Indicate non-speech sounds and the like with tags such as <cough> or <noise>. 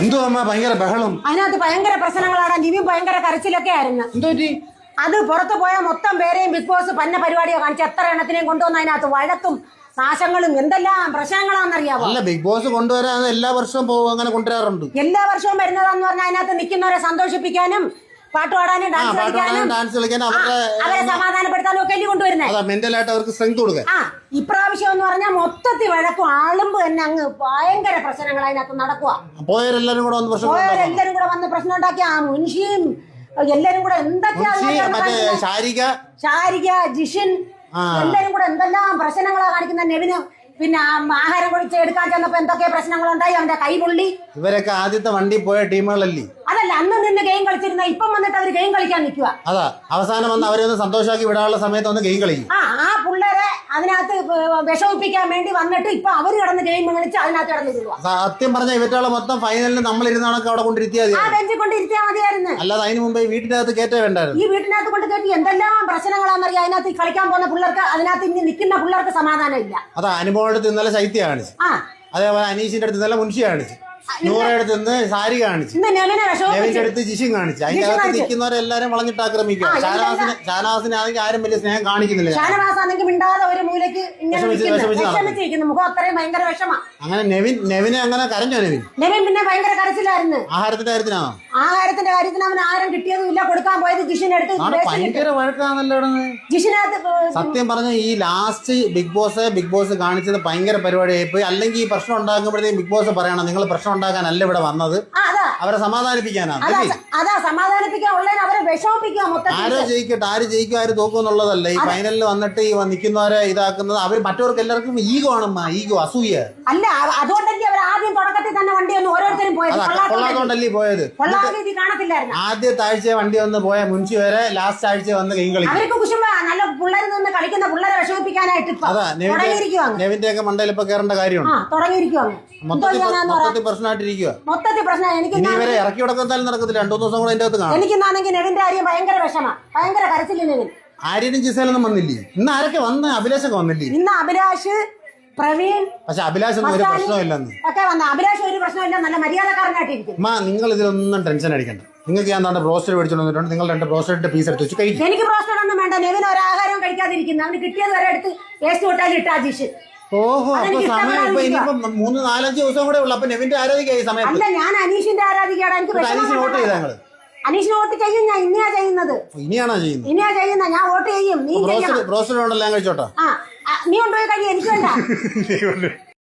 എന്തോ അമ്മ? ഭയങ്കര ബഹളം. അതിനകത്ത് ഭയങ്കര പ്രശ്നങ്ങളാണ്. നിവിൻ ഭയങ്കര കരച്ചിലൊക്കെ ആയിരുന്നു. എന്തോ അത് പുറത്തു പോയ മൊത്തം പേരെയും ബിഗ് ബോസ് പന്ന പരിപാടിയോ കാണിച്ച് എത്ര എണ്ണത്തിനെയും കൊണ്ടുവന്ന് അതിനകത്ത് വഴക്കും നാശങ്ങളും എന്തെല്ലാം പ്രശ്നങ്ങളാണെന്നറിയാവോ? അല്ല ബിഗ് ബോസ് കൊണ്ടുവരാൻ എല്ലാ വർഷവും പോകും അങ്ങനെ കൊണ്ടുവരാറുണ്ട്. എല്ലാ വർഷവും വരുന്നതാന്ന് പറഞ്ഞാൽ അതിനകത്ത് നിൽക്കുന്നവരെ സന്തോഷിപ്പിക്കാനും പാട്ട് പാടാനും ഡാൻസ് കളിക്കാനും അവരെ സമാധാനപ്പെടുത്താനും ഒക്കെ കൊണ്ടുവരുന്നത് മെന്റലായിട്ട് അവർക്ക് സ്ട്രെങ്ത് കൊടുക്കുക ഇപ്രാവശ്യം എന്ന് പറഞ്ഞാൽ മൊത്തത്തിൽ വഴക്കും ആളുമ്പ് തന്നെ അങ്ങ് ഭയങ്കര പ്രശ്നങ്ങൾ അതിനകത്ത് നടക്കുക പോയവരെല്ലാരും കൂടെ വന്ന് പ്രശ്നം ഉണ്ടാക്കിയ? പോയവരെല്ലാരും കൂടെ വന്ന് പ്രശ്നം ഉണ്ടാക്കിയ ആ മുൻഷിയും എല്ലാരും കൂടെ എന്തൊക്കെയാ ശാരിക. ശാരിക ജിഷിൻ. എല്ലാരും കൂടെ എന്തെല്ലാം പ്രശ്നങ്ങളാ കാണിക്കുന്ന? നെവിന് പിന്നെ ആഹാരം കുടിച്ച് എടുക്കാൻ ചെന്നപ്പോ എന്തൊക്കെ പ്രശ്നങ്ങളുണ്ടായി? അവന്റെ കൈ പൊള്ളി. ഇവരൊക്കെ ആദ്യത്തെ വണ്ടി പോയ ടീമുകളല്ലേ? അതല്ല അന്ന് നിന്ന് ഗെയിം കളിച്ചിരുന്ന ഇപ്പം വന്നിട്ട് അവർ ഗെയിം കളിക്കാൻ നിൽക്കുക അതാ അവസാനം വന്ന് അവരെ ഒന്ന് സന്തോഷമാക്കി വിടാനുള്ള സമയത്ത് ഒന്ന് ഗെയിം കളിക്കും. ആ അതിനകത്ത് വിഷമിപ്പിക്കാൻ വേണ്ടി വന്നിട്ട് ഇപ്പൊ അവർ കിടന്ന് ഗെയിം കളിച്ച് അതിനകത്ത് കിടന്ന് സത്യം പറഞ്ഞ ഇവറ്റാളെ മൊത്തം ഫൈനലിൽ നമ്മൾ ഇരുന്നാണൊക്കെ അവിടെ കൊണ്ടിരുത്തിയാൽ ആ ബെഞ്ചിൽ കൊണ്ട് ഇരുത്തിയാൽ മതിയായിരുന്നു. അല്ലാതെ അതിന് മുമ്പ് വീട്ടിനകത്ത് കേറ്റേ കയറ്റേ വേണ്ടായിരുന്നു. ഈ വീട്ടിനകത്ത് കൊണ്ട് കയറ്റി എന്തെല്ലാം പ്രശ്നങ്ങളാണെന്നറിയാം അതിനകത്ത് കളിക്കാൻ പോകുന്ന പിള്ളേർക്ക് അതിനകത്ത് ഇനി നിൽക്കുന്ന പിള്ളേർക്ക് സമാധാനം ഇല്ല. അതാ അനുഭവം എടുത്ത് ഇന്നലെ ശൈത്യ കാണിച്ചു. ആ. അതേപോലെ അനീഷിന്റെ അടുത്ത് നല്ല മുൻഷിയാണ് കാണിച്ചു. നൂറെ നിന്ന് സാരി കാണിച്ചു. ലെവിന്റെ അടുത്ത് ജിഷിൻ കാണിച്ചു. അതിന്റെ അകത്ത് നിൽക്കുന്നവരെല്ലാരും വളഞ്ഞിട്ട് ആക്രമിക്കുക ഷാനവാസിന് ഷാനവാസിന് ആണെങ്കിൽ ആരും വലിയ സ്നേഹം കാണിക്കുന്നില്ല. അങ്ങനെ നെവിൻ നെവിനെ അങ്ങനെ കരഞ്ഞോ നെവിൻ? നെവിൻ പിന്നെ ഭയങ്കര കരച്ചിലായിരുന്നു. ആഹാരത്തിന്റെ കാര്യത്തിനാണോ ആഹാരത്തിന്റെ കാര്യത്തിന് അവൻ ആഹാരം കിട്ടിയതും ഇല്ല കൊടുക്കാൻ പോയത് ജിഷിനെ എടുത്ത് നാളെ വേസ്റ്റ് ഇട്ടു. ഭയങ്കര വഴക്കാണല്ലോ ജിഷിനകത്ത് സത്യം പറഞ്ഞ ഈ last Bigg Boss Bigg Boss കാണിച്ചത് ഭയങ്കര പരിപാടിയായി പോയി അല്ലെങ്കിൽ ഈ പ്രശ്നം ഉണ്ടാകുമ്പോഴത്തേക്കും ബിഗ് ബോസ് പറയണം നിങ്ങൾ പ്രശ്നം ഉണ്ടാക്കാനല്ല ഇവിടെ വന്നത്. അവരെ സമാധാനിപ്പിക്കാനാണ് അതാ സമാധാനിപ്പിക്കാൻ ഉള്ളതിന് അവരെ വിഷമിപ്പിക്കുക ആരോ ജയിക്കട്ടെ ആര് ജയിക്കും ആര് തോക്കും എന്നുള്ളതല്ല. ഈ ഫൈനലിൽ വന്നിട്ട് ഈ നിൽക്കുന്നവരെ ഇതാക്കുന്നത്. അവർ മറ്റവർക്ക് എല്ലാവർക്കും ഈഗോ ആണ് ഈഗോ അസൂയ. അല്ല അതുകൊണ്ടല്ലേ അവർ ആദ്യം തുടക്കത്തിൽ തന്നെ വണ്ടി ഒന്ന് ഓരോരുത്തരും പോയത്. കൊള്ളാത്തോണ്ടല്ലേ പോയത്. ആദ്യത്തെ ആഴ്ച വണ്ടി വന്ന് പോയ മുൻഷി വരെ ലാസ്റ്റ് ആഴ്ച വന്ന് കൈ കളിക്കും. പിള്ളേരിൽ നിന്ന് കളിക്കുന്ന പിള്ളേരെ വിഷമിപ്പിക്കാനായിട്ട് ഇപ്പൊ അതാ നെവിന്റെ തുടങ്ങിയിരിക്കുവാണ്. നെവിന്റെ ഒക്കെ മണ്ടയിൽ ഇപ്പൊ കയറേണ്ട ആ കാര്യമാണ് തുടങ്ങിയിരിക്കുവാണ്. എന്തോ മൊത്തത്തിൽ ചെയ്യാനാന്ന് പറ മൊത്തത്തിൽ പ്രശ്നമായിട്ടിരിക്കുക മൊത്തത്തിൽ പ്രശ്നം എനിക്ക് ഇനി ഇവരെ ഇറക്കി കൊടുക്കുന്നതായാലും നടക്കത്തില്ല. രണ്ടു മൂന്ന് ദിവസം കൂടെ അതിന്റെ അകത്ത് കാണും. എനിക്കിന്നാണെങ്കിൽ നെവിന്റെ കാര്യം ഭയങ്കര വിഷമ. ഭയങ്കര കരച്ചില്ല നെവിൻ. ആര്യനും ജിസേലൊന്നും വന്നില്ലേ? ഇന്ന് ആരൊക്കെ വന്ന്? അഭിലാഷൊക്കെ വന്നില്ലേ? ഇന്ന് അഭിലാഷ് പ്രവീൺ പക്ഷെ അഭിലാഷൊന്നും ഒരു മസ്താനി പ്രശ്നമില്ലെന്ന് ഒക്കെ വന്ന. അഭിലാഷ് ഒരു പ്രശ്നമില്ല നല്ല മര്യാദക്കാരനായിട്ടിരിക്കും അമ്മ നിങ്ങൾ ഇതിലൊന്നും ടെൻഷൻ അടിക്കണ്ട. നിങ്ങൾക്ക് ഞാൻ തന്നെ ബ്രോസ്റ്റർ മേടിച്ചു വന്നിട്ടുണ്ട്. നിങ്ങൾ രണ്ട് ബ്രോസ്റ്ററിന്റെ പീസ് എടുത്ത് വെച്ച് കഴിക്കും. എനിക്ക് ബ്രോസ്റ്റർ ഒന്നും വേണ്ട. നെവിൻ ഒരാഹാരവും കഴിക്കാതിരിക്കുന്നു. അവന് കിട്ടിയത് വരെ എടുത്ത് വേസ്റ്റ് വിട്ടാൽ ഇട്ടാ ജിഷ് ഓഹോ അപ്പൊ സമയം ഇപ്പൊ. ഇനിയിപ്പം മൂന്ന് നാലഞ്ച് ദിവസം കൂടെ ഉള്ളു. അപ്പൊ നെവിന്റെ ആരാധിക ഈ സമയത്ത്? അല്ല ഞാൻ അനീഷിന്റെ ആരാധികയാണ്. എനിക്ക് അനീഷിന് വോട്ട് ചെയ്താ. നിങ്ങൾ? അനീഷിന് വോട്ട് ചെയ്യും ഞാൻ ഇനിയാ ചെയ്യുന്നത്. ഇനിയാണോ ചെയ്യുന്നത്? ഇനിയാ ചെയ്യുന്ന ഞാൻ വോട്ട് ചെയ്യും. നീ ബ്രോസ്റ്റർ ചെയ്യണം. ബ്രോസ്റ്റർ ഉണ്ടല്ലോ ഞാൻ കഴിച്ചോട്ടോ. ആ ആ, നീ കൊണ്ടുപോയി കഴിയും എനിക്ക് വേണ്ട. <laughs>